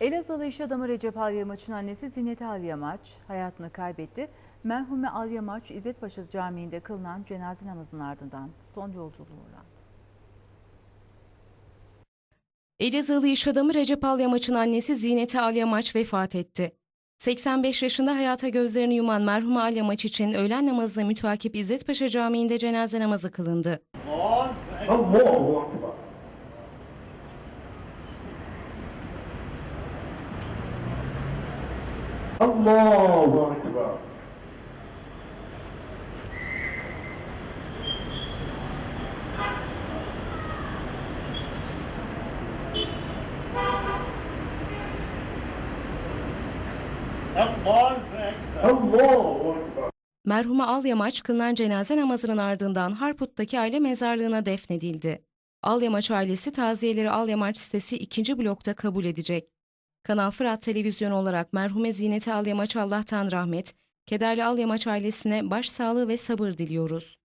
Elazığlı iş adamı Recep Alyamaç'ın annesi Zinet Alyamaç hayatını kaybetti. Merhume Alyamaç İzzetpaşa Camii'nde kılınan cenaze namazının ardından son yolculuğu uğradı. Elazığlı iş adamı Recep Alyamaç'ın annesi Zinete Alyamaç vefat etti. 85 yaşında hayata gözlerini yuman merhum Alyamaç için öğlen namazına mütakip İzzetpaşa Camii'nde cenaze namazı kılındı. Allahu Akbar. Allahu Allahu Ekber. Allahu Akbar. Merhuma kılınan cenaze namazının ardından Harput'taki aile mezarlığına defnedildi. Alyamaç ailesi taziyeleri Alyamaç sitesi 2. blokta kabul edecek. Kanal Fırat Televizyonu olarak merhume Zinete Alyamaç Allah'tan rahmet, kederli Alyamaç ailesine başsağlığı ve sabır diliyoruz.